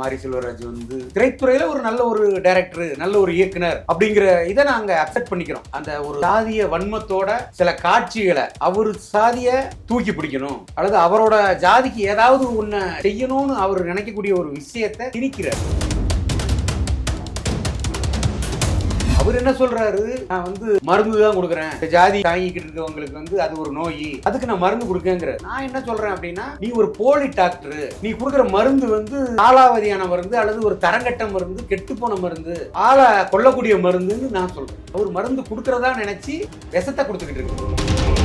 மாரி செல்வராஜ் வந்து திரைத்துறையில ஒரு நல்ல ஒரு டைரக்டர் நல்ல ஒரு இயக்குனர் அப்படிங்கிற இதை நாங்க அக்செப்ட் பண்ணிக்கிறோம். அந்த ஒரு சாதிய வன்மத்தோட சில காட்சிகளை அவர் சாதிய தூக்கி பிடிக்கணும். அல்லது அவரோட ஜாதிக்கு ஏதாவது ஒன்ன செய்யணும்னு அவர் நினைக்கக்கூடிய ஒரு விஷயத்தை திணிக்கிறார். அவர் என்ன சொல்றாரு? நான் வந்து மருந்து தான் கொடுக்குறேன். இந்த ஜாதி தாங்கிக்கிட்டு இருக்கவங்களுக்கு வந்து அது ஒரு நோய். அதுக்கு நான் மருந்து கொடுக்கேங்கிற நான் என்ன சொல்றேன் அப்படின்னா நீ ஒரு போலி டாக்டர். நீ கொடுக்குற மருந்து வந்து காலாவதியான மருந்து அல்லது ஒரு தரங்கட்ட மருந்து கெட்டு போன மருந்து ஆளை கொல்லக்கூடிய மருந்துன்னு நான் சொல்றேன். அவர் மருந்து கொடுக்கறதா நினைச்சு விஷத்தை கொடுத்துக்கிட்டு இருக்கு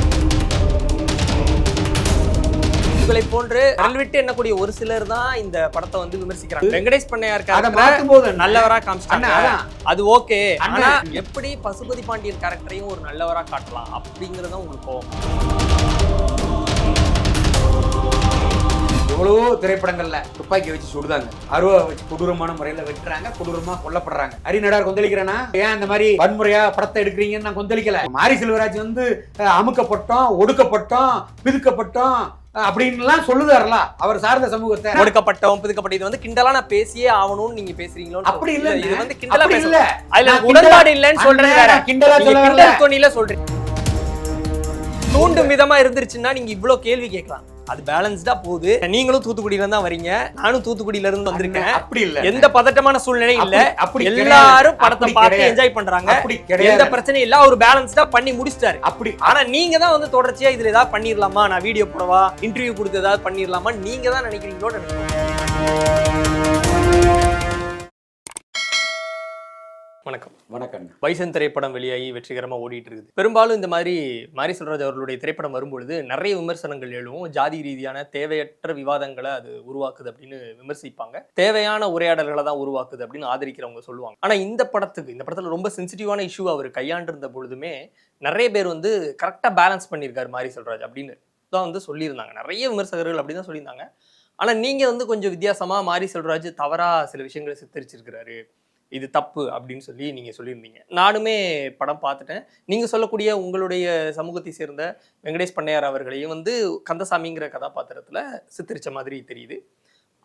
உங்களை போன்று விட்டு எண்ணக்கூடிய ஒரு சிலர் தான் இந்த படத்தை வந்து விமர்சிக்கிறாங்க. வெங்கடேஷ் பண்ணையார் அதை character மாற்றும் போது நல்லவரா அதான். அது ஓகே. ஆனா எப்படி பசுபதி பாண்டியன் கேரக்டரையும் ஒரு நல்லவரா காட்டலாம் அப்படிங்கறது உங்களுக்கு கோவம். எவ்வளவோ திரைப்படங்கள்ல துப்பாக்கி வச்சு சுடுதாங்க. அருவா வச்சு கொடூரமான முறையில வெட்டுறாங்க கொடூரமா கொல்லப்படுறாங்க. ஹரிநடார் கொந்தளிக்கிறேனா ஏன் இந்த மாதிரி வன்முறையா படத்தை எடுக்கிறீங்கன்னு நான் கொந்தளிக்கல. மாரி செல்வராஜ் வந்து அமுக்கப்பட்டோம் ஒடுக்கப்பட்டோம் பிதுக்கப்பட்டோம் அஹ், அப்படின்னுலாம் சொல்லுதாருல. அவர் சார்ந்த சமூகத்தை. ஒடுக்கப்பட்டவன் பிதுக்கப்பட்ட இது வந்து கிண்டலா நான் பேசியே ஆகணும்னு நீங்க பேசுறீங்களோ அப்படி இல்ல இது வந்து கிண்டலா இல்ல. அதுல உடன்பாடு இல்லைன்னு சொல்றேன் கிண்டலா சொல்ல சொல்றீங்க. தூண்டும் விதமா இருந்துருச்சுன்னா நீங்க இவ்ளோ கேள்வி கேட்கலாம். அது பேலன்ஸ்டா போகுது. நீங்களும் தூத்துக்குடியில தான் வரீங்க. நானும் தூத்துக்குடியில இருந்து வந்திருக்கேன். அப்படி இல்ல. எந்த பதட்டமான சூழ்நிலை இல்ல. அப்படி- எல்லாரும். படத்தை பார்த்து. என்ஜாய் பண்றாங்க. எந்த பிரச்சனையும் இல்ல. அவர் பேலன்ஸ்டா பண்ணி முடிச்சிட்டாரு. அப்படி ஆனா நீங்க தான் வந்து தொடர்ச்சியா இதுல ஏதாவது பண்ணிரலாமா? நான் வீடியோ போடவா? இன்டர்வியூ கொடுத்து ஏதாவது பண்ணிரலாமா நீங்க தான் நினைக்கிறீங்களோ நினைக்கிறேன். வணக்கம். வணக்கம் பைசன் திரைப்படம் வெளியாகி வெற்றிகரமா ஓடிட்டு இருக்குது பெரும்பாலும் இந்த மாதிரி மாரி செல்வராஜ் அவர்களுடைய திரைப்படம் வரும்பொழுது நிறைய விமர்சனங்கள் எழுவும். ஜாதி ரீதியான தேவையற்ற விவாதங்களை அது உருவாக்குது அப்படின்னு விமர்சிப்பாங்க. தேவையான உரையாடல்களை தான் உருவாக்குது அப்படின்னு ஆதரிக்கிறவங்க சொல்லுவாங்க. ஆனா இந்த படத்துக்கு இந்த படத்துல ரொம்ப சென்சிட்டிவான இஷ்யூ அவர் கையாண்டிருந்த பொழுதுமே நிறைய பேர் வந்து கரெக்டா பேலன்ஸ் பண்ணியிருக்காரு மாரி செல்வராஜ் அப்படின்னு தான் வந்து சொல்லியிருந்தாங்க. நிறைய விமர்சகர்கள் அப்படி தான் சொல்லியிருந்தாங்க. ஆனா நீங்க வந்து கொஞ்சம் வித்தியாசமா மாரி செல்வராஜ் தவறா சில விஷயங்களை சித்தரிச்சிருக்கிறாரு. இது தப்பு அப்படின்னு சொல்லி நீங்கள் சொல்லியிருந்தீங்க. நானுமே படம் பார்த்துட்டேன். நீங்கள் சொல்லக்கூடிய உங்களுடைய சமூகத்தை சேர்ந்த வெங்கடேஷ் பண்ணையார் அவர்களையும் வந்து கந்தசாமிங்கிற கதாபாத்திரத்தில் சித்தரித்த மாதிரி தெரியுது.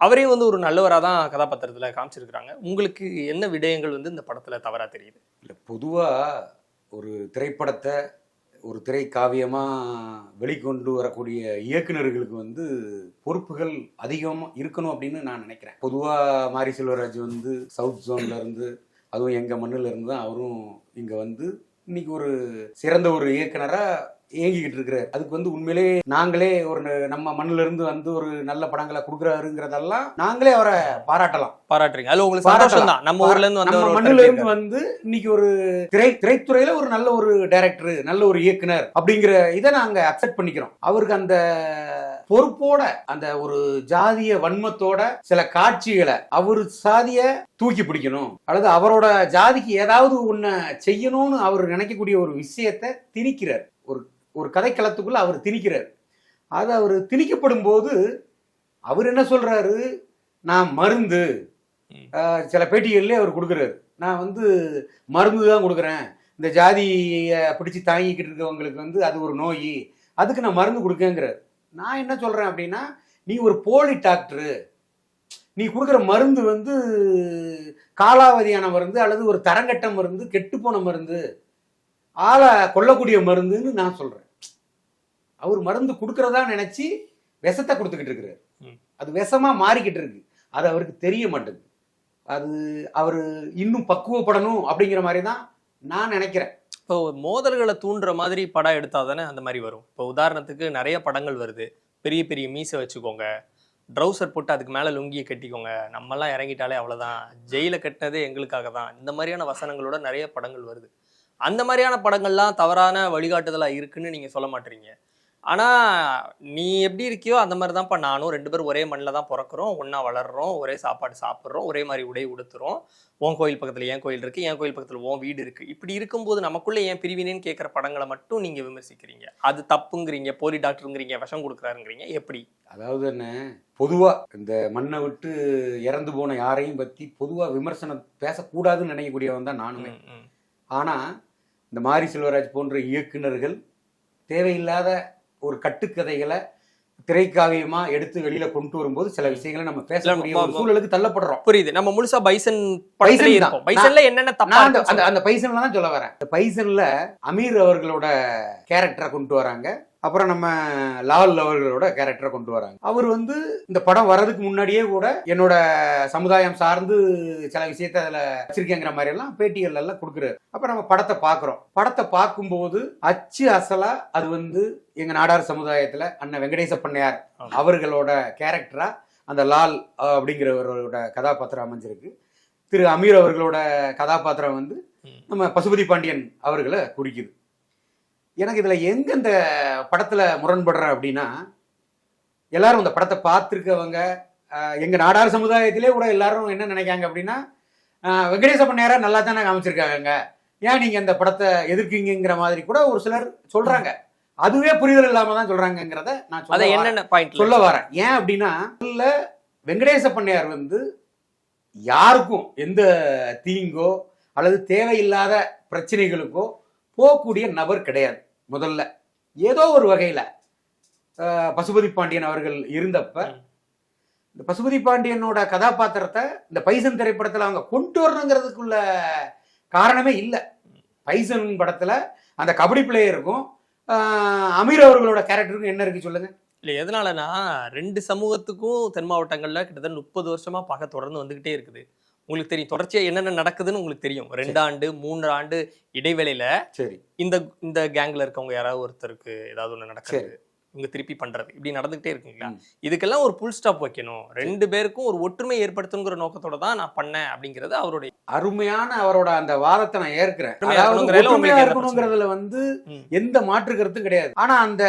அவரையும் வந்து ஒரு நல்லவராக தான் கதாபாத்திரத்தில் காமிச்சிருக்கிறாங்க. உங்களுக்கு என்ன விடயங்கள் வந்து இந்த படத்தில் தவறாக தெரியுது? இல்லை பொதுவாக ஒரு திரைப்படத்தை ஒரு திரை காவியமாக வெளிக்கொண்டு வரக்கூடிய இயக்குனர்களுக்கு வந்து பொறுப்புகள் அதிகமாக இருக்கணும் அப்படின்னு நான் நினைக்கிறேன். பொதுவாக மாரி செல்வராஜ் வந்து சவுத் ஜோன்லேருந்து அதுவும் எங்கள் மண்ணுலேருந்து தான் அவரும் இங்கே வந்து இன்னைக்கு ஒரு சிறந்த ஒரு இயக்குனராக இயங்கிக்கிட்டு இருக்கிறார் அதுக்கு வந்து உண்மையிலே நாங்களே ஒரு நம்ம மண்ணுல இருந்து வந்து ஒரு நல்ல படங்களை கொடுக்குறாருங்கிறதெல்லாம் நாங்களே அவரை பாராட்டலாம். பாராட்டுறீங்க. அதுல உங்களுக்கு சந்தோஷம் தான் நம்ம ஊர்ல இருந்து நம்ம மண்ணுல இருந்து வந்து இன்னைக்கு ஒரு திரை திரைத்துறையில ஒரு நல்ல ஒரு டைரக்டர் நல்ல ஒரு இயக்குனர் அப்படிங்கிற இதை நாங்க அக்செப்ட் பண்ணிக்கிறோம். அவருக்கு அந்த பொறுப்போட அந்த ஒரு ஜாதிய வன்மத்தோட சில காட்சிகளை அவர் சாதிய தூக்கி பிடிக்கணும். அல்லது அவரோட ஜாதிக்கு ஏதாவது ஒண்ண செய்யணும்னு அவர் நினைக்கக்கூடிய ஒரு விஷயத்தை திணிக்கிறார். ஒரு ஒரு கதைக்களத்துக்குள்ள அவர் திணிக்கிறார். அது அவர் திணிக்கப்படும் போது அவர் என்ன சொல்றாரு? நான் மருந்து. சில பேட்டிகள்லேயே அவர் கொடுக்குறாரு. நான் வந்து மருந்து தான் கொடுக்குறேன். இந்த ஜாதியை பிடிச்சி தாங்கிக்கிட்டு இருக்கவங்களுக்கு வந்து அது ஒரு நோய். அதுக்கு நான் மருந்து கொடுக்கேங்கிறார். நான் என்ன சொல்றேன் அப்படின்னா நீ ஒரு போலி டாக்டரு. நீ கொடுக்குற மருந்து வந்து காலாவதியான மருந்து அல்லது ஒரு தரங்கட்ட மருந்து கெட்டுப்போன மருந்து ஆளை கொல்லக்கூடிய மருந்துன்னு நான் சொல்றேன். அவர் மருந்து கொடுக்கறதா நினைச்சு விஷத்தை கொடுத்துக்கிட்டு இருக்கிறார். அது விஷமா மாறிக்கிட்டு இருக்கு. அது அவருக்கு தெரிய மாட்டேங்குது. அது அவர் இன்னும் பக்குவப்படணும் அப்படிங்கிற மாதிரி தான் நான் நினைக்கிறேன். இப்போ மோதல்களை தூண்டுற மாதிரி படம் எடுத்தா தானே அந்த மாதிரி வரும். இப்போ உதாரணத்துக்கு நிறைய படங்கள் வருது. பெரிய பெரிய மீசை வச்சுக்கோங்க. ட்ரௌசர் போட்டு அதுக்கு மேலே லுங்கியை கட்டிக்கோங்க. நம்மலாம் இறங்கிட்டாலே அவ்வளோதான் ஜெயில கட்டினதே எங்களுக்காக தான். இந்த மாதிரியான வசனங்களோட நிறைய படங்கள் வருது. அந்த மாதிரியான படங்கள்லாம் தவறான வழிகாட்டுதலாக இருக்குன்னு நீங்கள் சொல்ல மாட்டீங்க. ஆனால் நீ எப்படி இருக்கியோ அந்த மாதிரி தான்ப்பா நானும் ரெண்டு பேரும் ஒரே மண்ணில் தான் பிறக்கிறோம். ஒன்றா வளர்றோம். ஒரே சாப்பாடு சாப்பிட்றோம். ஒரே மாதிரி உடை உடுத்துறோம். உன் கோயில் பக்கத்தில் என் கோயில் இருக்கு. என் கோயில் பக்கத்தில் உன் வீடு இருக்கு. இப்படி இருக்கும்போது நமக்குள்ள ஏன் பிரிவினேன்னு கேட்குற படங்களை மட்டும் நீங்க விமர்சிக்கிறீங்க? அது தப்புங்கிறீங்க போலி டாக்டருங்கிறீங்க விஷம் கொடுக்குறாருங்கிறீங்க. எப்படி? அதாவது என்ன? பொதுவா இந்த மண்ணை விட்டு இறந்து போன யாரையும் பத்தி பொதுவா விமர்சனம் பேசக்கூடாதுன்னு நினைக்கக்கூடியவன் தான் நானுமே. ம், ம். ஆனா இந்த மாரி செல்வராஜ் போன்ற இயக்குனர்கள் தேவையில்லாத ஒரு கட்டுக்கதைகளை திரைக்காவியமா எடுத்து வெளியில கொண்டு வரும்போது சில விஷயங்களை நம்ம இல்ல, ஒரு சூழலுக்கு தள்ளப்படுறோம். புரியுது. நம்ம முழுசா பைசன் பைசன் பைசன்ல என்னென்ன தப்பா அந்த அந்த பைசன்ல தான் சொல்ல வரேன். இந்த பைசன்ல அமீர் அவர்களோட கேரக்டரை கொண்டு வராங்க. அப்புறம் நம்ம லால் அவர்களோட கேரக்டரை கொண்டு வராங்க. அவர் வந்து இந்த படம் வர்றதுக்கு முன்னாடியே கூட என்னோட சமுதாயம் சார்ந்து சில விஷயத்த அதில் வச்சிருக்கேங்கிற மாதிரி எல்லாம் பேட்டிகள் எல்லாம் கொடுக்குறாரு. அப்ப நம்ம படத்தை பார்க்குறோம். படத்தை பார்க்கும்போது அச்சு அசலா அது வந்து எங்க நாடார் சமுதாயத்துல அண்ணன் வெங்கடேச பண்ணையார். அவர்களோட கேரக்டரா அந்த லால் அப்படிங்கிறவரோட கதாபாத்திரம் அமைஞ்சிருக்கு. திரு அமீர் அவர்களோட கதாபாத்திரம் வந்து. நம்ம பசுபதி பாண்டியன் அவர்களை குறிக்குது. எனக்கு இதுல எங்க இந்த படத்துல முரண்படுறேன் அப்படின்னா எல்லாரும் இந்த படத்தை பார்த்துருக்கவங்க எங்க நாடார் சமுதாயத்திலே கூட எல்லாரும் என்ன நினைக்காங்க அப்படின்னா அஹ், வெங்கடேச பண்ணையாரா நல்லா தானே காமிச்சிருக்காங்க ஏன் நீங்க இந்த படத்தை எதிர்க்கீங்கிற மாதிரி கூட ஒரு சிலர் சொல்றாங்க. அதுவே புரிதல் இல்லாம தான் சொல்றாங்கங்கிறத நான் சொல்ல. என்னென்ன பாயிண்ட் சொல்ல வரேன். ஏன் அப்படின்னா இல்ல வெங்கடேச பண்ணையார் வந்து யாருக்கும் எந்த தீங்கோ அல்லது தேவையில்லாத பிரச்சனைகளுக்கோ போகக்கூடிய நபர் கிடையாது. முதல்ல. ஏதோ ஒரு வகையில பசுபதி பாண்டியன் அவர்கள் இருந்தப்ப. இந்த பசுபதி பாண்டியனோட கதாபாத்திரத்தை இந்த பைசன் திரைப்படத்துல அவங்க கொண்டு வரணுங்கிறதுக்குள்ள காரணமே இல்லை. பைசன் படத்துல அந்த கபடி பிளேயருக்கும் அமீர் அவர்களோட கேரக்டருக்கும் என்ன இருக்கு சொல்லுங்க? இல்ல எதனாலனா ரெண்டு சமூகத்துக்கும் தென் மாவட்டங்கள்ல கிட்டத்தட்ட முப்பது வருஷமா பகை தொடர்ந்து வந்துகிட்டே இருக்குது. உங்களுக்கு தெரியும். தொடர்ச்சியா என்னென்ன நடக்குதுன்னு உங்களுக்கு தெரியும். ரெண்டு ஆண்டு மூன்று ஆண்டு இடைவேளையில சரி. இந்த இந்த கேங்ல இருக்கவங்க யாராவது ஒருத்தருக்கு ஏதாவது ஒண்ணு நடக்குது. இவங்க திருப்பி பண்றது. இப்படி நடந்துகிட்டே இருக்குங்களா. இதுக்கெல்லாம் ஒரு புல் ஸ்டாப் வைக்கணும். ரெண்டு பேருக்கும் ஒரு ஒற்றுமை ஏற்படுத்தணுங்கிற நோக்கத்தோட தான் நான் பண்ணேன் அப்படிங்கிறது அவருடைய அருமையான அவரோட அந்த வாதத்தை நான் ஏற்கிறேன். இருக்கணுங்கிறதுல வந்து. எந்த மாற்று கருத்தும் கிடையாது. ஆனா அந்த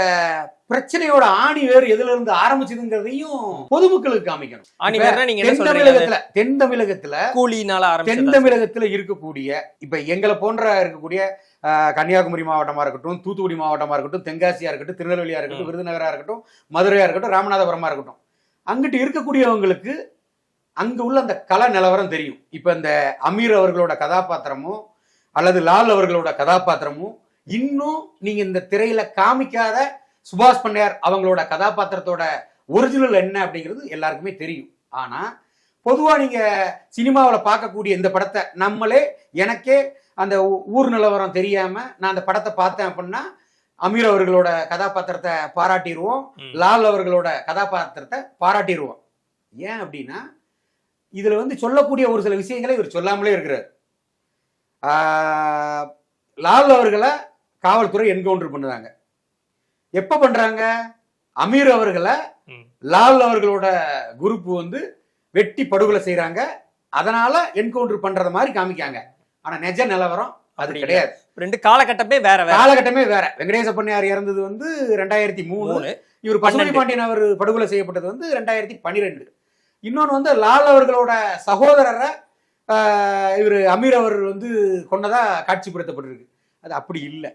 பிரச்சனையோட ஆணி வேறு எதுல இருந்து ஆரம்பிச்சதுங்கிறதையும் பொதுமக்களுக்கு காமிக்கணும். ஆணி நீங்க தென் தமிழகத்துல தென் தமிழகத்துல கூலினால தென் தமிழகத்துல இருக்கக்கூடிய இப்ப எங்களை போன்ற இருக்கக்கூடிய கன்னியாகுமரி மாவட்டமா இருக்கட்டும் தூத்துக்குடி மாவட்டமா இருக்கட்டும் தென்காசியா இருக்கட்டும் திருநெல்வேலியா இருக்கட்டும். விருதுநகரா இருக்கட்டும் மதுரையா இருக்கட்டும் ராமநாதபுரமா இருக்கட்டும். அங்கிட்டு இருக்கக்கூடியவங்களுக்கு அங்க உள்ள அந்த கல நிலவரம் தெரியும். இப்ப இந்த அமீர் அவர்களோட கதாபாத்திரமும் அல்லது லால் அவர்களோட கதாபாத்திரமும் இன்னும் நீங்க இந்த திரையில காமிக்காத சுபாஷ் பண்ணையார் அவங்களோட கதாபாத்திரத்தோட ஒரிஜினல் என்ன அப்படிங்கிறது எல்லாருக்குமே தெரியும். ஆனா பொதுவா நீங்க சினிமாவில் பார்க்கக்கூடிய இந்த படத்தை நம்மளே எனக்கே அந்த ஊர் நிலவரம் தெரியாம நான் அந்த படத்தை பார்த்தேன் அப்படின்னா அமீர் அவர்களோட கதாபாத்திரத்தை பாராட்டிடுவோம். லால் அவர்களோட கதாபாத்திரத்தை பாராட்டிடுவோம். ஏன் அப்படின்னா இதுல வந்து சொல்லக்கூடிய ஒரு சில விஷயங்களை இவர் சொல்லாமலே இருக்கிறார். லால் அவர்களை காவல்துறை என்கவுண்டர் பண்ணுறாங்க. எப்ப பண்றாங்க? அமீர் அவர்களை. லால் அவர்களோட குரூப் வந்து வெட்டி படுகொலை செய்றாங்க. அதனால என்கவுண்டர் பண்றத மாதிரி காமிக்காங்க. ஆனா நிஜ நிலவரம் அது. கிடையாது. ரெண்டு காலகட்டமே வேற காலகட்டமே வேற. வெங்கடேச பண்ணையார் இறந்தது வந்து ரெண்டாயிரத்தி மூணு. இவர் பசுமை. பாண்டியன் அவர் படுகொலை செய்யப்பட்டது வந்து ரெண்டாயிரத்தி பன்னிரெண்டு. இன்னொன்று வந்து லால் அவர்களோட சகோதரரை இவர் அமீர் அவர் வந்து கொண்டதா காட்சிப்படுத்தப்பட்டிருக்கு. அது அப்படி இல்லை.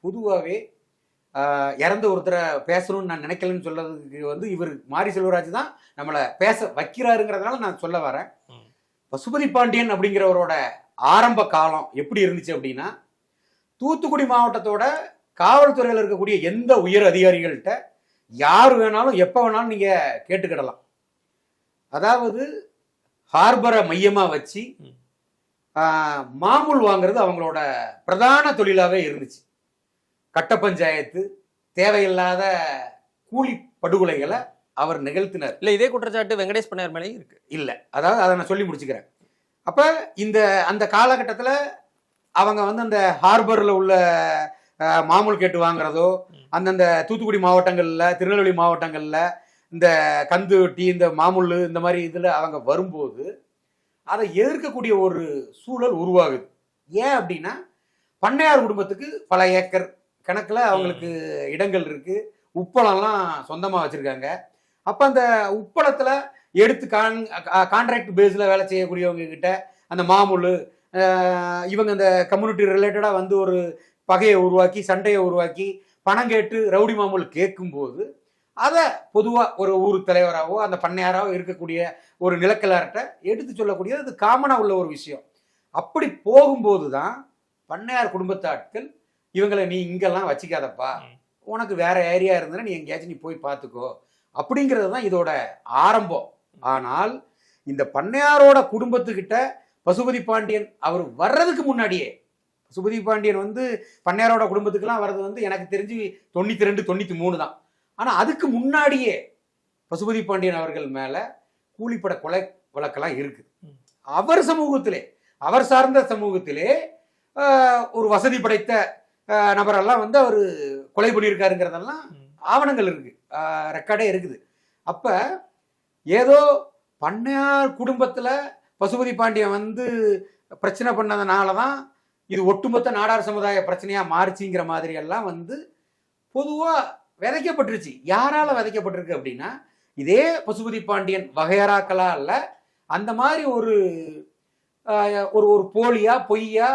பொதுவாகவே இறந்த ஒருத்தரை பேசணும்னு நான் நினைக்கலன்னு சொல்றதுக்கு வந்து இவர் மாரி செல்வராஜ் தான் நம்மளை பேச வைக்கிறாருங்கிறதுனால நான் சொல்ல வரேன். பசுபதி பாண்டியன் அப்படிங்கிறவரோட ஆரம்ப காலம் எப்படி இருந்துச்சு அப்படின்னா தூத்துக்குடி மாவட்டத்தோட காவல்துறையில் இருக்கக்கூடிய எந்த உயர் அதிகாரிகள்கிட்ட யார் வேணாலும் எப்போ வேணாலும் நீங்க கேட்டுக்கிடலாம். அதாவது ஹார்பரை மையமா வச்சு மாமூல் வாங்குறது அவங்களோட பிரதான தொழிலாவே இருந்துச்சு. கட்ட பஞ்சாயத்து தேவையில்லாத கூலி படுகொலைகளை அவர் நிகழ்த்தினார். இல்ல இதே குற்றச்சாட்டு வெங்கடேஷ் பண்ணையார் மேலேயும் இருக்கு. இல்ல அதாவது அதை நான் சொல்லி முடிச்சுக்கிறேன். அப்ப இந்த அந்த காலகட்டத்துல அவங்க வந்து அந்த ஹார்பர்ல உள்ள மாமூல் கேட்டு வாங்குறதோ அந்தந்த தூத்துக்குடி மாவட்டங்கள்ல திருநெல்வேலி மாவட்டங்கள்ல இந்த கந்து வெட்டி இந்த மாமூல் இந்த மாதிரி இதுல அவங்க வரும்போது அதை எதிர்க்கக்கூடிய ஒரு சூழல் உருவாகுது. ஏன் அப்படின்னா பண்ணையார் குடும்பத்துக்கு பல ஏக்கர் கணக்குல அவங்களுக்கு இடங்கள் இருக்கு. உப்பளம்லாம் சொந்தமா வச்சிருக்காங்க. அப்ப அந்த உப்பளத்துல எடுத்து கான் கான்ட்ராக்ட் பேஸ்ல வேலை செய்யக்கூடியவங்க கிட்ட அந்த மாமூல் இவங்க அந்த கம்யூனிட்டி ரிலேட்டடா வந்து ஒரு பகையை உருவாக்கி சண்டையை உருவாக்கி பணம் கேட்டு ரவுடி மாமூல் கேட்கும்போது அதை பொதுவாக ஒரு ஊர் தலைவராகவோ அந்த பண்ணையாராவோ இருக்கக்கூடிய ஒரு நிலக்கலார்கிட்ட எடுத்து சொல்லக்கூடியது அது காமனாக உள்ள ஒரு விஷயம். அப்படி போகும்போது தான் பண்ணையார் குடும்பத்து ஆட்கள் இவங்களை நீ இங்கெல்லாம் வச்சுக்காதப்பா. உனக்கு வேற ஏரியா இருந்ததுன்னா நீ எங்கேயாச்சும் நீ போய் பார்த்துக்கோ. அப்படிங்கிறது தான் இதோட ஆரம்பம். ஆனால் இந்த பண்ணையாரோட குடும்பத்துக்கிட்ட பசுபதி பாண்டியன் அவர் வர்றதுக்கு முன்னாடியே பசுபதி பாண்டியன் வந்து பண்ணையாரோட குடும்பத்துக்கெல்லாம் வர்றது வந்து எனக்கு தெரிஞ்சு தொண்ணூத்தி ரெண்டு தொண்ணூத்தி மூணு தான். ஆனா அதுக்கு முன்னாடியே பசுபதி பாண்டியன் அவர்கள் மேல கூலிப்பட கொலை வழக்கெல்லாம் இருக்கு. ம். அவர் சமூகத்திலே அவர் சார்ந்த சமூகத்திலே ஒரு வசதி படைத்த நபரெல்லாம் வந்து அவர் கொலை பண்ணியிருக்காருங்கிறதெல்லாம். ஆவணங்கள் இருக்கு. ரெக்கார்டே இருக்குது. அப்ப ஏதோ பண்ணையார் குடும்பத்துல பசுபதி பாண்டியன் வந்து பிரச்சனை பண்ணதுனால தான் இது ஒட்டுமொத்த நாடார் சமுதாய பிரச்சனையா மாறுச்சுங்கிற மாதிரி எல்லாம் வந்து பொதுவா விதைக்கப்பட்டுருச்சு. யாரால விதைக்கப்பட்டிருக்கு அப்படின்னா இதே பசுபதி பாண்டியன் வகையறாக்களா அல்ல அந்த மாதிரி ஒரு ஒரு ஒரு போலியா பொய்யா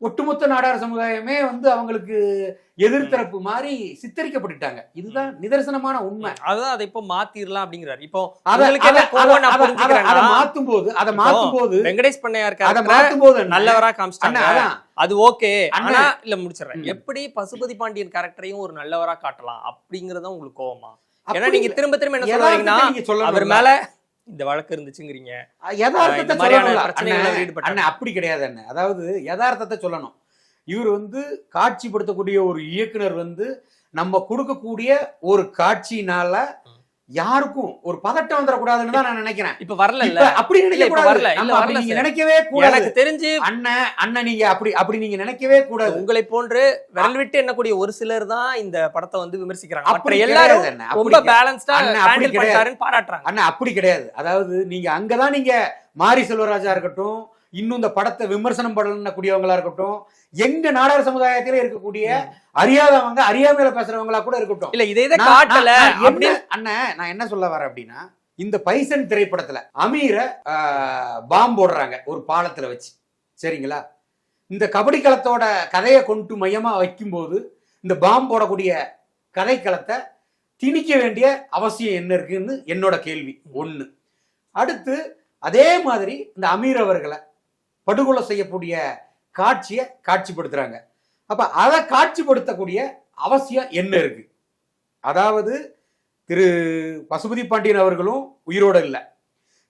ஒட்டுமொத்த நாடார் சமுதாயமே வந்து அவங்களுக்கு எதிர்த்தரப்பு மாதிரி சித்தரிக்கப்பட்டுட்டாங்க. இதுதான் நிதர்சனமான உண்மை. அதான் அதை இப்போ மாத்திரலாம் அப்படிங்கிறாரு. இப்போ அத- மாத்தும் போது அதை மாத்தும் போது வெங்கடேஷ் பண்ணையார் அதை மாத்தும் போது நல்லவரா காமிச்சிட்டாங்க. அது ஓகே. ஆனா இல்ல முடிச்சிடுறேன். எப்படி பசுபதி பாண்டியன் கேரக்டரையும் ஒரு நல்லவரா காட்டலாம் அப்படிங்கறத உங்களுக்கு கோவமா? ஏன்னா நீங்க திரும்ப திரும்ப என்ன சொல்றீங்கன்னா அவர் மேல இந்த வழக்கு இருந்துச்சுங்கிறீங்க. யதார்த்தத்தை அப்படி கிடையாது அண்ணன் அதாவது யதார்த்தத்தை சொல்லணும். இவர் வந்து காட்சிப்படுத்தக்கூடிய ஒரு இயக்குனர் வந்து நம்ம கொடுக்கக்கூடிய ஒரு காட்சியினால யாருக்கும் ஒரு பதட்டம் வந்துடக்கூடாதுன்னு தான் நான் நினைக்கிறேன். இப்ப வரல இல்ல. அப்படி நினைக்க வரல, நீங்க. நினைக்கவே கூடாது. எனக்கு தெரிஞ்சு அண்ணன் அண்ணன் நீங்க அப்படி அப்படி நீங்க நினைக்கவே கூடாது. உங்களை போன்று விரல் விட்டு எண்ணக்கூடிய ஒரு சிலர் தான் இந்த படத்தை வந்து விமர்சிக்கிறாங்க. அப்படி எல்லாரும் ரொம்ப. பேலன்ஸ்டா அப்படி ஹேண்டில். பண்ணிட்டாருன்னு பாராட்டுறாங்க. அண்ணா அப்படி கிடையாது. அதாவது நீங்க அங்கதான் நீங்க மாரி செல்வராஜா இருக்கட்டும் இன்னும் இந்த படத்தை விமர்சனம் பண்ணக்கூடியவங்களா இருக்கட்டும் எங்க நாடார் சமுதாயத்திலே இருக்கக்கூடிய அறியாதவங்க அறியாமையில பேசுறவங்களா கூட இருக்கட்டும். இல்ல இதை காட்டல. அண்ணன் நான் என்ன சொல்ல வரேன் அப்படின்னா இந்த பைசன் திரைப்படத்துல அமீரை பாம் போடுறாங்க ஒரு பாலத்துல வச்சு. சரிங்களா? இந்த கபடி களத்தோட கதையை கொண்டு மையமா வைக்கும்போது இந்த பாம் போடக்கூடிய கதைக்களத்தை திணிக்க வேண்டிய அவசியம் என்ன இருக்குன்னு என்னோட கேள்வி. ஒண்ணு. அடுத்து அதே மாதிரி இந்த அமீர் அவர்களை படுகொலை செய்யக்கூடிய காட்சியை காட்சிப்படுத்துறாங்க. அப்ப அதை காட்சிப்படுத்தக்கூடிய அவசியம் என்ன இருக்கு? அதாவது திரு பசுபதி பாண்டியன் அவர்களும் உயிரோட இல்லை.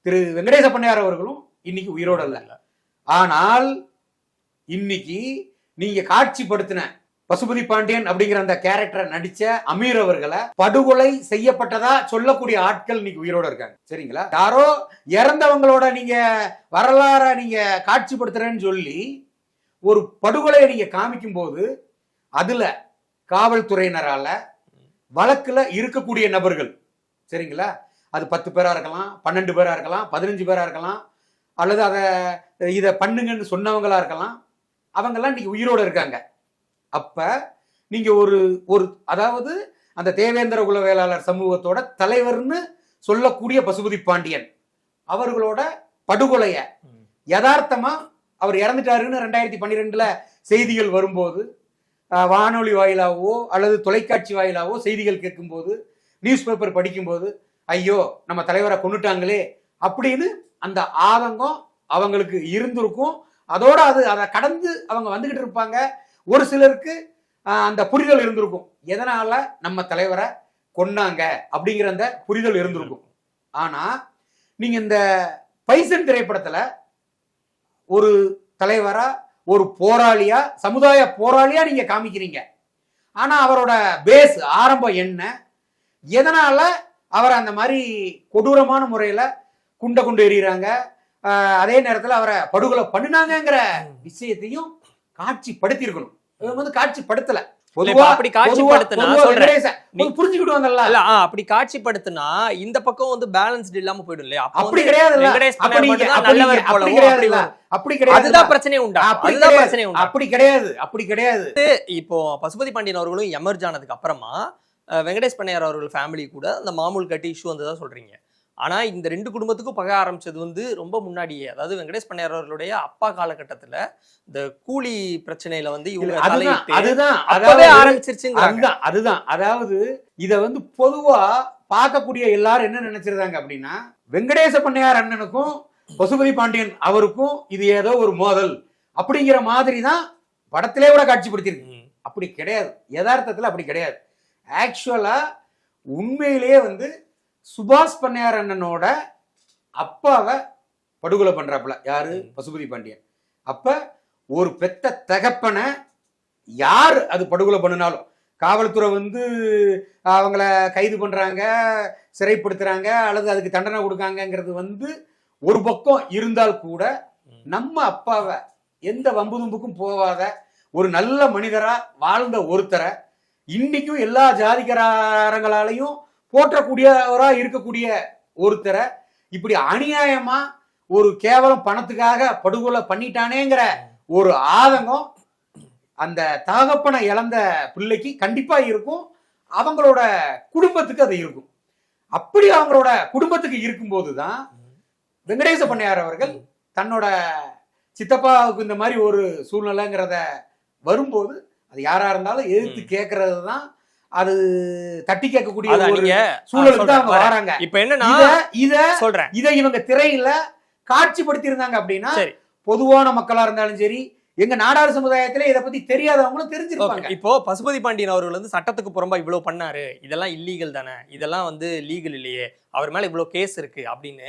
திரு வெங்கடேச பண்ணையார் அவர்களும் இன்னைக்கு உயிரோட இல்லை. ஆனால் இன்னைக்கு நீங்க காட்சிப்படுத்தின பசுபதி பாண்டியன் அப்படிங்கிற அந்த கேரக்டரை நடிச்ச அமீர் அவர்களை படுகொலை செய்யப்பட்டதா சொல்லக்கூடிய ஆட்கள் இன்னைக்கு உயிரோட இருக்காங்க. சரிங்களா? யாரோ இறந்தவங்களோட நீங்க வரலாற நீங்க காட்சிப்படுத்துறேன்னு சொல்லி ஒரு படுகொலையை நீங்க காமிக்கும் போது அதுல காவல்துறையினரால வழக்குல இருக்கக்கூடிய நபர்கள் சரிங்களா? அது பத்து பேரா இருக்கலாம் பன்னெண்டு பேரா இருக்கலாம் பதினஞ்சு பேரா இருக்கலாம் அல்லது அதை இதை பண்ணுங்கன்னு சொன்னவங்களா இருக்கலாம் அவங்கெல்லாம் இன்னைக்கு உயிரோட இருக்காங்க. அப்ப நீங்க ஒரு ஒரு அதாவது அந்த தேவேந்திர குல வேளாளர் சமூகத்தோட தலைவர்னு சொல்லக்கூடிய பசுபதி பாண்டியன். அவர்களோட படுகொலைய. யதார்த்தமா அவர் இறந்துட்டாருன்னு ரெண்டாயிரத்தி பன்னிரெண்டுல செய்திகள் வரும்போது வானொலி வாயிலாவோ அல்லது தொலைக்காட்சி வாயிலாவோ செய்திகள் கேட்கும்போது நியூஸ் பேப்பர் படிக்கும்போது ஐயோ நம்ம தலைவரை கொண்டுட்டாங்களே அப்படின்னு அந்த ஆதங்கம் அவங்களுக்கு இருந்திருக்கும். அதோட அது அதை கடந்து அவங்க வந்துகிட்டு இருப்பாங்க. ஒரு சிலருக்கு அந்த புரிதல் இருந்திருக்கும். எதனால நம்ம தலைவரை கொன்னாங்க அப்படிங்கிற அந்த புரிதல் இருந்திருக்கும். ஆனா நீங்க இந்த பைசன் திரைப்படத்துல ஒரு தலைவரா ஒரு போராளியா சமுதாய போராளியா நீங்க காமிக்கிறீங்க. ஆனா அவரோட பேஸ் ஆரம்பம் என்ன? எதனால அவரை அந்த மாதிரி கொடூரமான முறையில குண்டை குண்டு எறிகிறாங்க? அதே நேரத்தில் அவரை படுகொலை பண்ணினாங்கங்கிற விஷயத்தையும் காட்சிப்படுத்தியிருக்கணும். வந்து காட்சிப்படுத்தல. அப்படி காட்சிப்படுத்தினா சொல்றேன். புரிஞ்சுக்கிடுவாங்கல்ல. அப்படி காட்சிப்படுத்தினா இந்த பக்கம் வந்து பேலன்ஸ்டு இல்லாம போயிடும் இல்லையா? அப்ப அப்படி நீங்க- அப்படி கிடையாது. அதுதான் பிரச்சனை உண்டா அதுதான் கிடையாது. பிரச்சனை உண்டா அப்படி கிடையாது. அப்படி கிடையாது. இப்போ பசுபதி பாண்டியன் அவர்களும் எமர்ஜ் ஆனதுக்கு அப்புறமா வெங்கடேஷ் பண்ணையார் அவர்கள் ஃபேமிலி கூட அந்த மாமூல் கட்டி இஷ்யூ வந்ததா சொல்றீங்க. ஆனா இந்த ரெண்டு குடும்பத்துக்கும் பகை ஆரம்பிச்சது வந்து ரொம்ப முன்னாடியே. அதாவது வெங்கடேஷ் பண்ணையார் அவர்களுடைய அப்பா காலகட்டத்துல இந்த கூலி பிரச்சனையில வந்து இவங்க அதுதான் அதாவது ஆரம்பிச்சிருச்சுங்கிறாங்க. அதுதான் அதுதான். அதாவது இத வந்து பொதுவா பார்க்கக்கூடிய எல்லாரும் என்ன நினைச்சிருந்தாங்க அப்படின்னா வெங்கடேச பண்ணையார் அண்ணனுக்கும் பசுபதி பாண்டியன் அவருக்கும் இது ஏதோ ஒரு மோதல் அப்படிங்கிற மாதிரி தான் படத்திலே கூட காட்சிப்படுத்தியிருக்கு. அப்படி கிடையாது. யதார்த்தத்துல அப்படி கிடையாது. ஆக்சுவலா உண்மையிலேயே வந்து சுபாஷ் பண்ணையார் அண்ணனோட அப்பாவை படுகொலை பண்றாப்புல யாரு. பசுபதி பாண்டியன் அப்ப ஒரு பெத்த தகப்பனை யார் அது படுகொலை பண்ணினாலும் காவல்துறை வந்து அவங்கள கைது பண்றாங்க சிறைப்படுத்துறாங்க அல்லது அதுக்கு தண்டனை கொடுக்காங்கங்கிறது வந்து ஒரு பக்கம் இருந்தால் கூட. நம்ம அப்பாவை எந்த வம்பு தும்புக்கும் போகாத ஒரு நல்ல மனிதரா வாழ்ந்த ஒருத்தரை இன்னைக்கும் எல்லா ஜாதிகாரங்களாலையும் போற்றக்கூடியவரா இருக்கக்கூடிய ஒருத்தரை இப்படி அநியாயமா ஒரு கேவலம் பணத்துக்காக படுகொலை பண்ணிட்டானேங்கிற ஒரு ஆதங்கம் அந்த தகப்பனை இழந்த பிள்ளைக்கு கண்டிப்பா இருக்கும். அவங்களோட குடும்பத்துக்கு அது இருக்கும். அப்படி அவங்களோட குடும்பத்துக்கு இருக்கும்போது தான் வெங்கடேச பண்ணையார் அவர்கள் தன்னோட சித்தப்பாவுக்கு இந்த மாதிரி ஒரு சூழ்நிலைங்கிறத வரும்போது அது யாரா இருந்தாலும் எதிர்த்து கேட்கறது தான் அது தட்டி கேட்கக்கூடிய சூழலுக்கு தான் அவங்க வராங்க. இப்ப என்னன்னா இத சொல்றேன். இதை இவங்க திரையில காட்சிப்படுத்தி இருந்தாங்க அப்படின்னா. பொதுவான மக்களா இருந்தாலும் சரி எங்க நாடார் சமுதாயத்திலே இதை பத்தி தெரியாதவங்களும். தெரிஞ்சிருப்பாங்க. இப்போ பசுபதி பாண்டியன் அவர்கள் வந்து சட்டத்துக்கு புறம்பா இவ்வளவு பண்ணாரு. இதெல்லாம் இல்லீகல் தானே. இதெல்லாம் வந்து லீகல் இல்லையே. அவர் மேல இவ்வளவு கேஸ் இருக்கு அப்படின்னு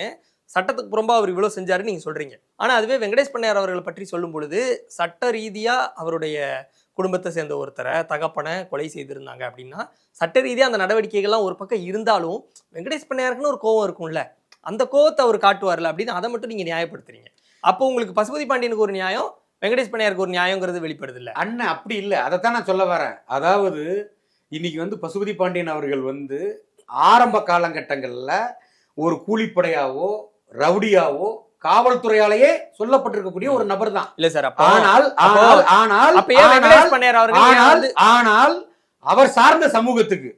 சட்டத்துக்கு புறம்பா அவர் இவ்வளவு செஞ்சாருன்னு நீங்க சொல்றீங்க. ஆனா அதுவே வெங்கடேஷ் பண்ணையார் அவர்களை பற்றி சொல்லும் பொழுது சட்ட ரீதியா அவருடைய குடும்பத்தை சேர்ந்த ஒருத்தரை தகப்பனை கொலை செய்திருந்தாங்க அப்படின்னா சட்ட ரீதியாக அந்த நடவடிக்கைகள்லாம் ஒரு பக்கம் இருந்தாலும் வெங்கடேஷ் பண்ணையாருக்குன்னு ஒரு கோவம் இருக்கும்ல அந்த கோவத்தை அவர் காட்டுவார்ல அப்படின்னு அதை மட்டும் நீங்கள் நியாயப்படுத்துறீங்க. அப்போ உங்களுக்கு பசுபதி பாண்டியனுக்கு ஒரு நியாயம் வெங்கடேஷ் பண்ணையாருக்கு ஒரு நியாயங்கிறது வெளிப்படுது இல்லை? அண்ணன் அப்படி இல்லை. அதை தான் நான் சொல்ல வரேன். அதாவது இன்னைக்கு வந்து பசுபதி பாண்டியன் அவர்கள் வந்து ஆரம்ப காலகட்டங்களில் ஒரு கூலிப்படையாவோ ரவுடியாவோ காவல்துறையாலேயே சொல்லப்பட்டிருக்கக்கூடிய ஒரு நபர் தான் இல்ல சார் ஆனால் ஆனால் ஆனால் ஆனால் ஆனால் அவர் சார்ந்த சமூகத்துக்கு.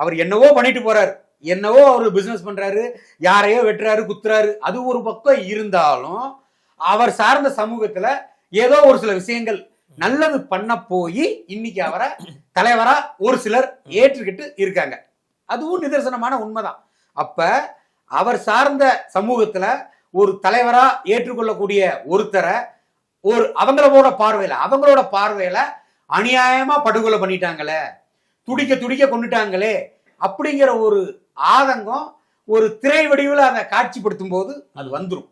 அவர் என்னவோ பண்ணிட்டு போறாரு. என்னவோ அவர் பிசினஸ் பண்றாரு யாரையோ வெட்டுறாரு குத்துறாரு. அது ஒரு பக்கம் இருந்தாலும் அவர் சார்ந்த சமூகத்துல ஏதோ ஒரு சில விஷயங்கள் நல்லது பண்ண போய் இன்னைக்கு அவரை தலைவரா ஒரு சிலர் ஏற்றுக்கிட்டு இருக்காங்க. அதுவும் நிதர்சனமான உண்மைதான். அப்ப அவர் சார்ந்த சமூகத்துல ஒரு தலைவரா ஏற்றுக்கொள்ளக்கூடிய ஒருத்தரை ஒரு அவங்களோட பார்வையில அவங்களோட பார்வையில அநியாயமா படுகொலை பண்ணிட்டாங்களே துடிக்க துடிக்க கொண்டுட்டாங்களே அப்படிங்கிற ஒரு ஆதங்கம் ஒரு திரை வடிவில் அதை காட்சிப்படுத்தும் போது அது வந்துடும்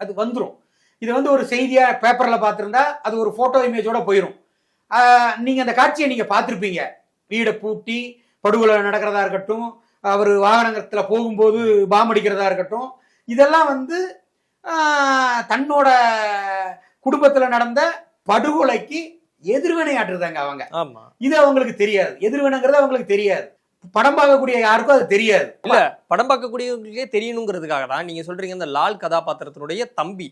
அது வந்துடும் இது வந்து ஒரு செய்தியா பேப்பர்ல பார்த்துருந்தா அது ஒரு போட்டோ இமேஜோட போயிடும் நீங்கள் நீங்க அந்த காட்சியை நீங்க பார்த்துருப்பீங்க. வீடை பூட்டி படுகொலை நடக்கிறதா இருக்கட்டும் அவர் வாகனத்தில் போகும்போது பாம் அடிக்கிறதா இருக்கட்டும் இதெல்லாம் வந்து தன்னோட குடும்பத்துல நடந்த படுகொலைக்கு எதிர்வினை ஆற்றுதாங்க அவங்க. இது அவங்களுக்கு தெரியாது. எதிர்வினைங்கிறது அவங்களுக்கு தெரியாது. படம் பார்க்கக்கூடிய யாருக்கும் அது தெரியாது. படம் பார்க்கக்கூடியவங்களுக்கே தெரியணுங்கிறதுக்காக தான் நீங்க சொல்றீங்க இந்த லால் கதாபாத்திரத்தினுடைய தம்பி.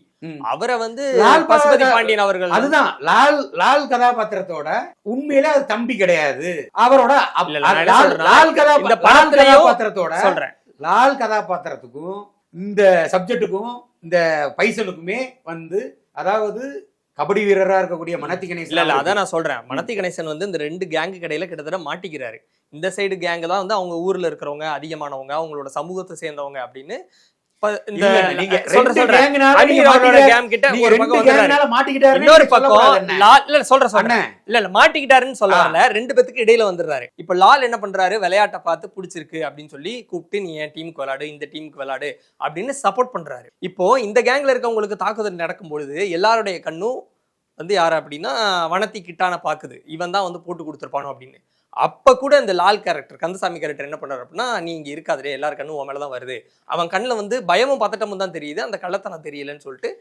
அவரை வந்து லால் பசுபதி பாண்டியன் அவர்கள் அதுதான். லால் லால் கதாபாத்திரத்தோட உண்மையிலே அது தம்பி கிடையாது. அவரோட இல்ல, இல்ல, லால் கதாபாத்திரத்தோட சொல்றேன். லால் கதாபாத்திரத்துக்கும் இந்த சப்ஜெக்ட்டுக்கும் இந்த பைசலுக்குமே வந்து அதாவது கபடி வீரரா இருக்கக்கூடிய மனத்தி கணேசன் இல்ல அதான் நான் சொல்றேன். மனத்தி கணேசன் வந்து இந்த ரெண்டு கேங்கு கடையில கிட்டத்தட்ட மாட்டிக்கிறாரு. இந்த சைடு கேங் தான் வந்து அவங்க ஊர்ல இருக்கிறவங்க அதிகமானவங்க அவங்களோட சமூகத்தை சேர்ந்தவங்க அப்படின்னு மாட்டிக்கிட்டாருன்னு சொல்ல ரெண்டு பேத்துக்கு இடையில வந்துடுறாரு. இப்ப லால் என்ன பண்றாரு? விளையாட்டை பார்த்து பிடிச்சிருக்கு அப்படின்னு சொல்லி கூப்பிட்டு நீ என் டீமுக்கு விளையாடு இந்த டீமுக்கு விளையாடு அப்படின்னு சப்போர்ட் பண்றாரு. இப்போ இந்த கேங்ல இருக்கவங்களுக்கு தாக்குதல் நடக்கும் பொழுது எல்லாருடைய கண்ணும் வந்து யாரு அப்படின்னா வனத்தி கிட்டான பாக்குது. இவன் தான் வந்து போட்டு கொடுத்துருப்பானோ அப்படின்னு. அப்ப கூட இந்த லால் கேரக்டர் கந்தசாமி கேரக்டர் என்ன பண்றாரு அப்படின்னா நீ இங்க இருக்காதே எல்லார் கண்ணும் உன் மேலதான் வருது. அவன் கண்ணுல வந்து பயமும் பதட்டமும் தான் தெரியுது. அந்த கள்ளத்தனம் தெரியலன்னு சொல்லிட்டு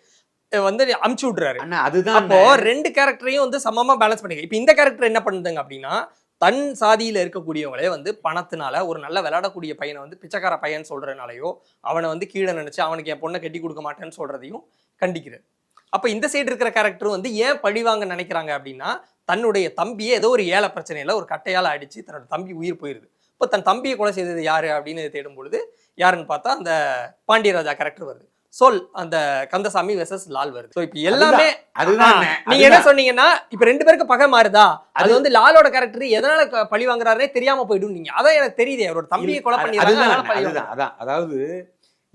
வந்து அமுச்சு விடுறாரு அதுதான். அப்போ ரெண்டு கேரக்டரையும் வந்து சமமா பேலன்ஸ் பண்ணிக்க. இப்போ இந்த கேரக்டர் என்ன பண்ணுதுங்க அப்படின்னா தன் சாதியில இருக்கக்கூடியவங்களே வந்து பணத்தினால ஒரு நல்ல விளையாடக்கூடிய பையனை வந்து பிச்சைக்கார பையன் சொல்றதுனாலயோ அவனை வந்து கீழே நினைச்சு அவனுக்கு என் பொண்ணை கட்டி கொடுக்க மாட்டேன்னு சொல்றதையும் கண்டிக்கிறது அப்ப இந்த சைடு இருக்கிற கேரக்டர் வந்து ஏன் பழிவாங்க நினைக்கிறாங்க அப்படின்னா தன்னுடைய தம்பியை ஏதோ ஒரு ஏழை பிரச்சனையில ஒரு கட்டையால அடிச்சு தன்னோட தம்பி உயிர் போயிருது. இப்போ தன் தம்பியை கொலை செய்தது யாரு அப்படின்னு தேடும் பொழுது யாருன்னு பார்த்தா அந்த பாண்டியராஜா கேரக்டர் வருது. சொல் அந்த கந்தசாமி வெசஸ் லால் வருது. ஸோ இப்போ எல்லாமே அதுதான் நீங்க என்ன. சொன்னீங்கன்னா இப்ப ரெண்டு பேருக்கு பகை மாறுதா? அது வந்து லாலோட கேரக்டர் எதனால பழி வாங்குறாருனே தெரியாம போயிடும் நீங்க. அதான் எனக்கு தெரியுது அவரோட தம்பியை கொலை பழி அதுதான். அதான் அதாவது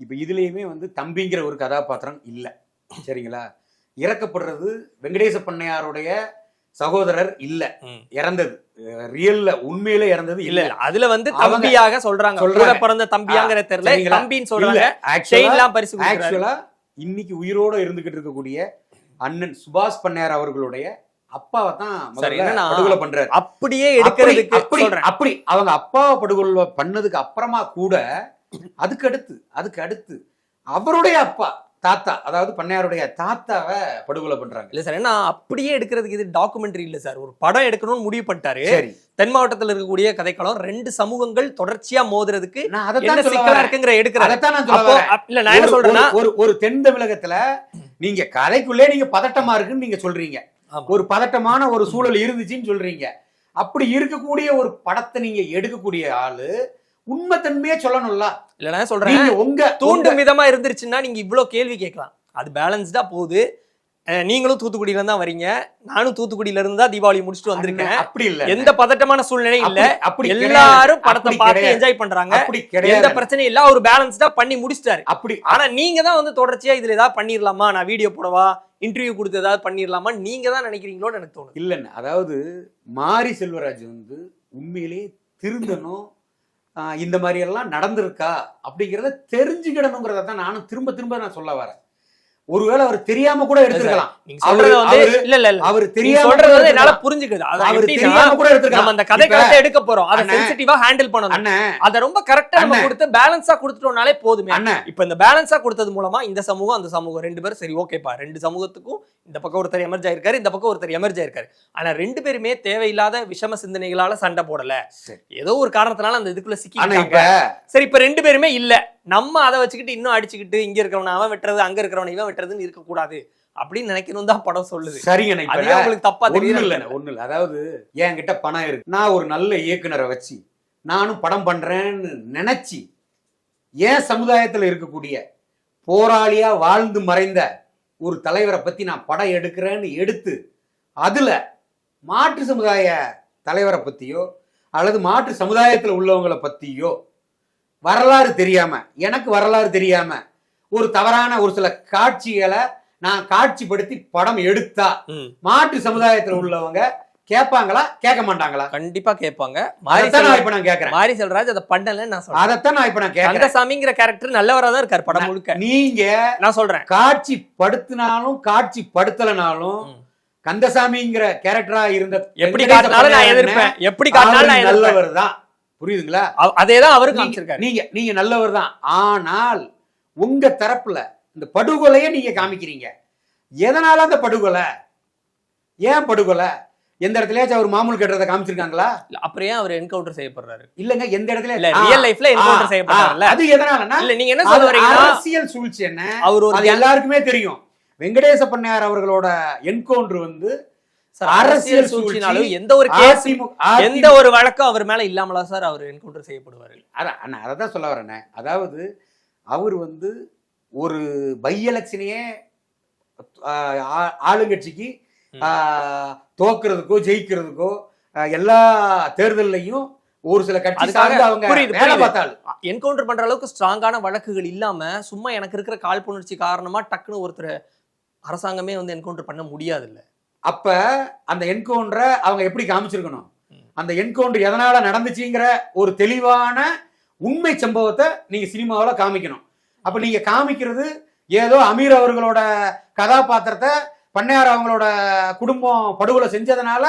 இப்ப இதுலயுமே வந்து தம்பிங்கிற ஒரு கதாபாத்திரம் இல்ல. சரிங்களா? இறக்கப்படுறது வெங்கடேச பண்ணையாருடைய சகோதரர் இல்ல. இறந்தது. ரியல்ல உண்மையிலே இறந்தது இல்ல அதுல வந்து தம்பியாக சொல்றாங்க. சொல்றாங்க. பிறந்த தம்பியாங்கிற தெரியல? தம்பின்னு சொல்றாங்க. ஆக்சுவலா இன்னைக்கு உயிரோட இருந்துகிட்டு இருக்கக்கூடிய அண்ணன் சுபாஷ் பண்ணையார் அவர்களுடைய அப்பாவை தான் படுகொலை பண்றாரு. அப்படியே அப்படி எடுக்கிறதுக்கு அப்படி அப்படி அவங்க அப்பாவை படுகொலை பண்ணதுக்கு அப்புறமா கூட அதுக்கு அடுத்து அதுக்கு அடுத்து அவருடைய அப்பா தாத்தா அதாவது பண்ணையாருடைய தாத்தாவை படுகொலை பண்றாங்க. இல்ல சார் என்ன அப்படியே எடுக்கிறதுக்கு இது டாக்குமெண்ட்ரி இல்ல சார். ஒரு படம் எடுக்கணும்னு முடிவு பண்ணிட்டாரு. தென் மாவட்டத்துல இருக்கக்கூடிய கதைக்களம் ரெண்டு சமூகங்கள் தொடர்ச்சியா மோதுறதுக்கு என்ன சிக்கலா இருக்குங்கிற அப்- இல்ல நான் என்ன சொல்றேன்னா ஒரு- ஒரு தென் தமிழகத்துல நீங்க கதைக்குள்ளே நீங்க பதட்டமா இருக்குன்னு நீங்க சொல்றீங்க. ஒரு பதட்டமான ஒரு சூழல் இருந்துச்சுன்னு சொல்றீங்க. அப்படி இருக்கக்கூடிய ஒரு படத்தை நீங்க எடுக்கக்கூடிய ஆளு உண்மைத்தன்மையே சொல்லணும்ல. இல்ல நான் சொல்றேன் உங்க தூண்டும் விதமா இருந்துருச்சுன்னா நீங்க இவ்ளோ கேள்வி கேட்கலாம். அது பேலன்ஸ்டா போகுது. நீங்களும் தூத்துக்குடியில இருந்து தான் வரீங்க. நானும் தூத்துக்குடியில இருந்து தான் தீபாவளி முடிச்சுட்டு வந்திருக்கேன். அப்படி இல்ல. எந்த பதட்டமான சூழ்நிலையும் இல்ல. அப்படி-. எல்லாரும் படத்தை பார்த்து. என்ஜாய் பண்றாங்க. எந்த பிரச்சனையும் இல்ல. அவர் பேலன்ஸ்டா பண்ணி முடிச்சிட்டாரு. அப்படி ஆனா நீங்க தான் வந்து தொடர்ச்சியா இதுல ஏதாவது பண்ணிரலாமா? நான் வீடியோ போடவா? இன்டர்வியூ கொடுத்து ஏதாவது பண்ணிரலாமா? நீங்க தான் நினைக்கிறீங்களோன்னு எனக்கு தோணுது. இல்லைன்னு அதாவது மாரி செல்வராஜ் வந்து உண்மையிலேயே திருந்தணும் இந்த மாதிரி எல்லாம் நடந்திருக்கா அப்படிங்கிறத தெரிஞ்சுக்கிடணுங்கிறத தான் நானும் திரும்ப திரும்ப நான் சொல்ல வரேன். ஒருவேளை அவர் தெரியாம கூட சொல்றது அவரு- தெரியாம என்னால. புரிஞ்சுக்குது. அவர் தெரியாம கூட நம்ம எடுத்திருக்கலாம். அந்த கதை களத்தை எடுக்க போறோம். அதை. சென்சிட்டிவா ஹேண்டில் பண்ணணும். அத ரொம்ப கரெக்டா நம்ம. கொடுத்து பேலன்ஸா கொடுத்துட்டோம்னாலே போதுமே. இப்ப இந்த பேலன்ஸா கொடுத்தது மூலமா இந்த சமூகம் அந்த சமூகம் ரெண்டு பேரும் சரி ஓகேப்பா ரெண்டு சமூகத்துக்கும் இந்த பக்கம் ஒருத்தர் எமர்ஜ் ஆயிருக்காரு இந்த பக்கம் ஒருத்தர் எமர்ஜ் ஆயிருக்காரு. ஆனா ரெண்டு பேருமே தேவையில்லாத விஷம சிந்தனைகளால சண்டை போடல. ஏதோ ஒரு காரணத்தினால அந்த இதுக்குள்ள சிக்கி சரி இப்ப ரெண்டு பேருமே இல்ல. நம்ம அதை வச்சுக்கிட்டு இன்னும் அடிச்சுக்கிட்டு இங்க இருக்கிறவன அவன் வெட்டுறது அங்க இருக்கிறவன இவன் வெட்டுறதுன்னு இருக்க கூடாது அப்படின்னு நினைக்கணும் தான் படம் சொல்லுது. சரிங்க உங்களுக்கு தப்பா தெரியல. இல்ல ஒண்ணு இல்ல. அதாவது என்கிட்ட பணம் இருக்கு. நான் ஒரு நல்ல இயக்குனரை வச்சு நானும் படம் பண்றேன்னு நினைச்சு ஏன் சமுதாயத்துல இருக்கக்கூடிய போராளியா வாழ்ந்து மறைந்த ஒரு தலைவரை பத்தி நான் படம் எடுக்கிறேன்னு எடுத்து அதுல மாற்று சமுதாய தலைவரை பத்தியோ அல்லது மாற்று சமுதாயத்துல உள்ளவங்களை பத்தியோ வரலாறு தெரியாம எனக்கு வரலாறு தெரியாம ஒரு தவறான ஒரு சில காட்சிகளை நான் காட்சிப்படுத்தி படம் எடுத்தா. மாற்று சமுதாயத்துல உள்ளவங்க கேட்பாங்களா? கேட்க மாட்டாங்களா? கண்டிப்பா கேட்பாங்க. மாரி நான் இப்ப நான் கேக்குறேன் மாரி செல்வராஜ் அதை பண்ணலன்னு நான் சொல்றேன். அதைத்தான் நான் இப்ப நான் கேக்குறேன் கந்தசாமிங்கிற கேரக்டர் நல்லவரா தான் இருக்காரு படம் முழுக்க. நீங்க நான் சொல்றேன். காட்சி படுத்தினாலும் காட்சி படுத்தலனாலும். கந்தசாமிங்கிற கேரக்டரா இருந்த எப்படி காட்டினாலும் நான் எதிர்ப்பேன். எப்படி காட்டினாலும் அவரு நல்லவர் தான். புரியுதுங்களா? அவ- அதேதான் அவரும் நீங்க- காமிச்சிருக்காரு. நீங்க நீங்க நல்லவர் தான். ஆனால் உங்க தரப்புல இந்த படுகொலையை நீங்க காமிக்கிறீங்க. எதனால அந்த படுகொலை? ஏன் படுகொலை? எந்த இடத்துலயாச்சும் அவர் மாமூல் கட்டுறதை காமிச்சிருக்காங்களா? அப்புறம் ஏன் அவர் என்கவுண்டர் செய்யப்படுறாரு? இல்லங்க எந்த இடத்துல? இல்ல ரியல் லைஃப்ல என்கவுண்டர் ஆ, செய்யப்படுறாருல்ல? அது எதனாலன்னா இல்ல நீங்க என்ன சொல்ல வரீங்கன்னா அரசியல் சூழ்ச்சி என்ன? அவர் ஒரு அது எல்லாருக்குமே தெரியும். வெங்கடேச பண்ணையார் அவர்களோட என்கவுண்டர் வந்து அரசியல் அரசியல் சூழ்ச்சி, சூழ்ச்சினாலும் எந்த ஒரு கேஸ் எந்த ஒரு வழக்கும் அவர் மேல இல்லாமலா சார் அவர் என்கவுண்டர் செய்யப்படுவாரு? அதான் அதை தான் சொல்ல வரேனே அதாவது அவர் வந்து ஒரு பை எலெக்ஷனையே ஆளுங்கட்சிக்கு தோக்குறதுக்கோ ஜெயிக்கிறதுக்கோ எல்லா தேர்தல்லையும் ஒரு சில கட்சி என்கவுண்டர் பண்ற அளவுக்கு ஸ்ட்ராங்கான வழக்குகள் இல்லாம சும்மா எனக்கு இருக்கிற காழ்ப்புணர்ச்சி காரணமா டக்குன்னு ஒருத்தர் அரசாங்கமே வந்து என்கவுண்டர் பண்ண முடியாது இல்ல அப்ப அந்த என்கவுண்டரை அவங்க எப்படி காமிச்சிருக்கணும். அந்த என்கவுண்டர் எதனால நடந்துச்சுங்கிற ஒரு தெளிவான உண்மை சம்பவத்தை நீங்க சினிமாவில் காமிக்கணும். அப்ப நீங்க காமிக்கிறது ஏதோ அமீர் அவர்களோட கதாபாத்திரத்தை பண்ணையார் அவங்களோட குடும்பம் படுகொலை செஞ்சதுனால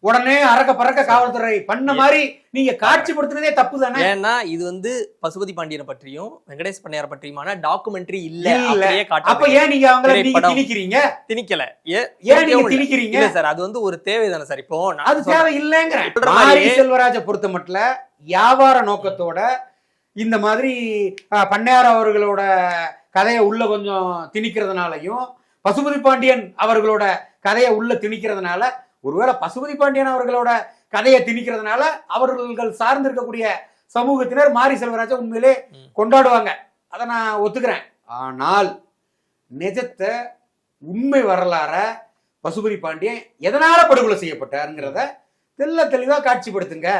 உடனே அறக்க பறக்க காவல்துறை பண்ண மாதிரி நீங்க காட்சிப்படுத்தினதே தப்பு தானே? ஏன்னா இது வந்து பசுபதி பாண்டியனை பற்றியும் வெங்கடேஷ் பண்ணையார் பற்றியுமான டாக்குமெண்ட்ரி இல்ல. அப்ப ஏன் நீங்க அவங்கள. திணிக்கிறீங்க? திணிக்கல. ஏன் நீங்க. திணிக்கிறீங்க? இல்ல சார் அது வந்து ஒரு தேவை தானே சார். இப்போ அது. தேவை மாதிரியே- செல்வராஜ பொறுத்த மட்டும் வியாபார நோக்கத்தோட இந்த மாதிரி பண்ணையார் அவர்களோட கதையை உள்ள கொஞ்சம் திணிக்கிறதுனாலையும் பசுபதி பாண்டியன் அவர்களோட கதையை உள்ள திணிக்கிறதுனால ஒருவேளை பசுபதி பாண்டியன் அவர்களோட கதையை திணிக்கிறதுனால அவர்கள் சார்ந்து இருக்கக்கூடிய சமூகத்தினர் மாரி செல்வராஜை உண்மையிலே. கொண்டாடுவாங்க. அதை நான் ஒத்துக்கிறேன். ஆனால் நிஜத்தை உண்மை வரலாற பசுபதி பாண்டியன் எதனால படுகொலை செய்யப்பட்டாருங்கிறத தெள்ள தெளிவா காட்சிப்படுத்துங்க.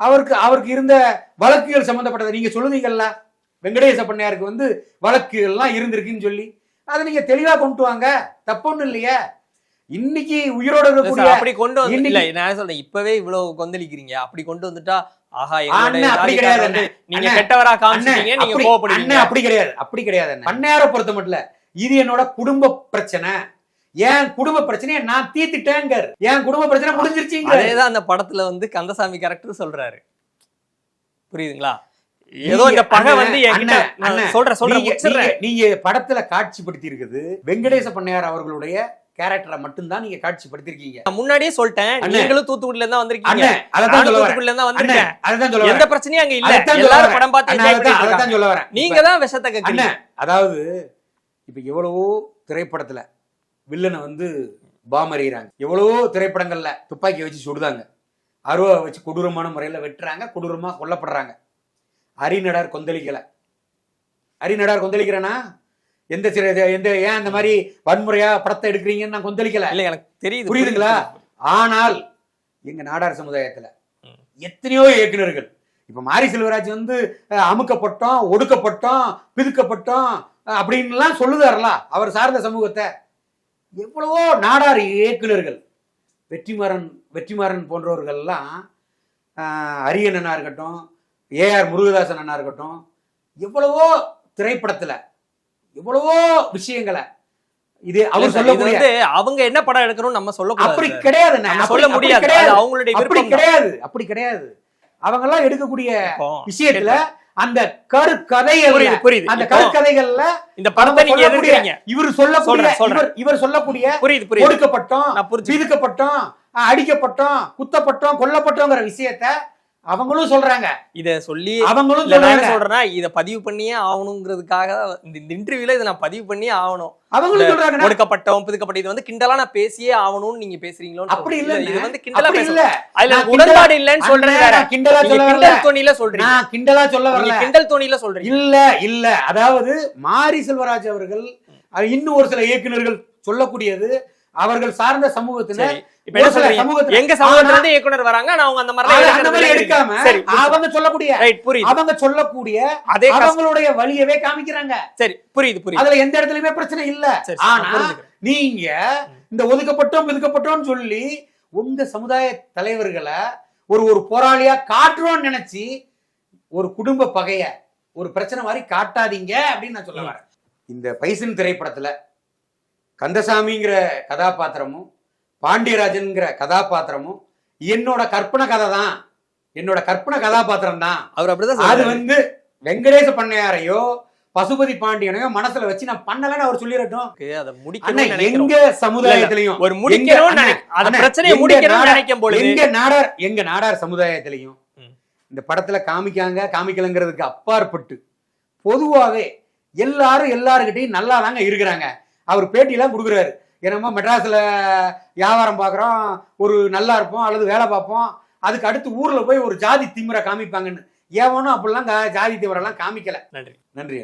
அவருக்கு அவருக்கு இருந்த வழக்குகள் சம்பந்தப்பட்டதை நீங்க சொல்லுவீங்கல்ல? வெங்கடேச பண்ணையாருக்கு வந்து வழக்குகள்லாம் இருந்திருக்குன்னு சொல்லி அதை நீங்க தெளிவா கொண்டு வாங்க. தப்பொன்னும் இல்லையே. இன்னைக்கு உயிரோட இருக்கக்கூடிய அப்படி கொண்டு வந்து இல்ல நான் சொல்றேன் இப்பவே இவ்வளவு கொந்தளிக்கிறீங்க. அப்படி கொண்டு வந்துட்டா ஆஹா அப்படி கிடையாது. நீங்க கெட்டவரா நீங்க அப்படி- கோவப்படுவீங்க. அண்ணே, அப்படி கிடையாது. அப்படி கிடையாது. பண்ணையார பொறுத்த மட்டும் இல்ல இது என்னோட குடும்ப பிரச்சனை. என் குடும்ப பிரச்சனையை நான் தீர்த்துட்டேங்கர் என் குடும்ப பிரச்சனை முடிஞ்சிருச்சுங்க அதேதான் அந்த படத்துல வந்து கந்தசாமி கேரக்டர் சொல்றாரு. புரியுதுங்களா? ஏதோ இந்த பகை வந்து சொல்றேன் சொல்றேன் நீங்க- படத்துல காட்சிப்படுத்தி இருக்குது வெங்கடேச பண்ணையார் அவர்களுடைய கேரக்டரை மட்டும்தான் நீங்க காட்சிப்படுத்திருக்கீங்க நான் முன்னாடியே சொல்லிட்டேன். நீங்களும் தூத்துக்குடியில இருந்தா வந்திருக்கீங்க. அதான் தூத்துக்குடியில இருந்தா வந்திருக்கேன். அதான் சொல்ல எந்த பிரச்சனையும் அங்க இல்ல. எல்லாரும். படம் பார்த்து இருக்காங்க. சொல்ல வரேன். நீங்க தான் விஷத்தை அண்ணே கேக்குறீங்க அதாவது இப்ப எவ்வளவோ திரைப்படத்துல வில்லனை வந்து பாம் எறிகிறாங்க எவ்வளவோ திரைப்படங்கள்ல துப்பாக்கி வச்சு சுடுதாங்க. அருவா வச்சு கொடூரமான முறையில வெட்டுறாங்க கொடூரமா கொல்லப்படுறாங்க. அரிநடார் கொந்தளிக்கல அரிநடார் கொந்தளிக்கிறேனா எந்த சிற எந்த ஏன் அந்த மாதிரி வன்முறையா படத்தை எடுக்கிறீங்கன்னு நான் கொந்தளிக்கல இல்ல எனக்கு தெரியுது புரியுதுங்களா? புரியுது. ஆனால் எங்க நாடார் சமுதாயத்துல. எத்தனையோ இயக்குனர்கள் இப்ப மாரி செல்வராஜ் வந்து அமுக்கப்பட்டோம் ஒடுக்கப்பட்டோம் பிதுக்கப்பட்டோம் அஹ், அப்படின்னுலாம் சொல்லுதாருல அவர் சார்ந்த சமூகத்தை எவ்வளவோ நாடார் இயக்குனர்கள் வெற்றிமாறன் வெற்றிமாறன் போன்றவர்கள்லாம் அண்ணா இருக்கட்டும் ஏஆர் முருகதாசன் அண்ணா இருக்கட்டும் எவ்வளவோ திரைப்படத்துல எவ்வளவோ விஷயங்களை இது அவர் சொல்லக்கூடிய அவங்க என்ன படம் எடுக்கணும் நம்ம அப்படி. கிடையாது சொல்ல முடியாது. அது அவங்களுடைய அப்படி விருப்பம் தான். கிடையாது அப்படி கிடையாது. அவங்க எல்லாம் எடுக்கக்கூடிய விஷயத்துல அந்த கரு கதைகள் புரியுது. அந்த கருக்கதைகள்ல இந்த படத்தை நீங்க எதிர்க்கிறீங்க. இவர் சொல்லக்கூடிய. இவர் இவர் சொல்லக்கூடிய புரியுது புரியுது. ஒடுக்கப்பட்டோம் பீதுக்கப்பட்டோம் அடிக்கப்பட்டோம் குத்தப்பட்டோம் கொல்லப்பட்டோங்கிற விஷயத்த அவங்களும் சொல்றாங்க. இத சொல்லி அவங்களும் சொல்றேன்னா இத பதிவு பண்ணியே ஆகணுங்கிறதுக்காக இந்த இன்டர்வியூல இதை நான் பதிவு பண்ணியே ஆகணும். அவங்களும் சொல்றாங்க. ஒடுக்கப்பட்டோம் பிதுக்கப்பட்ட இது வந்து கிண்டலா நான் பேசியே ஆகணும்னு நீங்க பேசுறீங்களோ அப்படி இல்ல இது வந்து கிண்டலா அப்படி பேச இல்ல அதுல உடன்பாடு இல்லைன்னு நான் கிண்டலா சொல்ல வரல. கிண்டல் தோணியில சொல்றீங்க. நான் கிண்டலா சொல்ல வரல. கிண்டல் தோணியில சொல்றீங்க. இல்ல இல்ல. அதாவது மாரி செல்வராஜ் அவர்கள் இன்னும் ஒரு சில இயக்குனர்கள் சொல்லக்கூடியது அவர்கள் சார்ந்த சமூகத்தினர் இப்ப என்ன சொல்றீங்க? எங்க சமூகத்துல இருந்து இயக்குனர் வராங்க ஆனா அவங்க அந்த மாதிரி ஆனா, அந்த மாதிரி எடுக்காம சரி அவங்க சொல்லக்கூடிய ரைட் புரியுது. அவங்க சொல்லக்கூடிய அதே. அவங்களுடைய வழியவே காமிக்கிறாங்க. சரி புரியுது புரியுது. அதுல எந்த இடத்துலயுமே பிரச்சனை இல்ல. ஆனா. நீங்க இந்த ஒதுக்கப்பட்டோம் ஒதுக்கப்பட்டோம்னு சொல்லி உங்க சமுதாய தலைவர்களை ஒரு ஒரு போராளியா காட்டுறோம்னு நினைச்சு ஒரு குடும்ப பகைய ஒரு பிரச்சனை மாதிரி காட்டாதீங்க அப்படின்னு நான் சொல்ல வரேன். இந்த பைசன் திரைப்படத்துல கந்தசாமிங்கிற கதாபாத்திரமும் பாண்டியராஜன்ங்கிற கதாபாத்திரமும் என்னோட கற்பனை கதை தான் என்னோட கற்பனை கதாபாத்திரம் தான் அவர் அப்படிதான் அது. வந்து வெங்கடேச பண்ணையாரையோ பசுபதி பாண்டியனையோ மனசுல வச்சு நான் பண்ணலன்னு அவர் சொல்லிடட்டும் அதை நினைக்கிறோம் எங்க சமுதாயத்திலையும் ஒரு நாடா- நினைக்கும் பொழுது எங்க நாடார் எங்க நாடார் சமுதாயத்திலையும். இந்த படத்துல காமிக்காங்க காமிக்கலங்கிறதுக்கு அப்பாற்பட்டு பொதுவாவே எல்லாரும் எல்லாருக்கிட்டையும் நல்லா தாங்க இருக்கிறாங்க. அவர் பேட்டியெல்லாம் கொடுக்குறாரு. என்னமோ மெட்ராஸ்ல வியாபாரம் பார்க்குறோம் ஒரு நல்லா இருப்போம் அல்லது வேலை பார்ப்போம். அதுக்கு அடுத்து ஊர்ல போய் ஒரு ஜாதி திமிரை காமிப்பாங்கன்னு. ஏவனும் அப்படிலாம் ஜாதி திமிரெல்லாம் காமிக்கல. நன்றி நன்றி.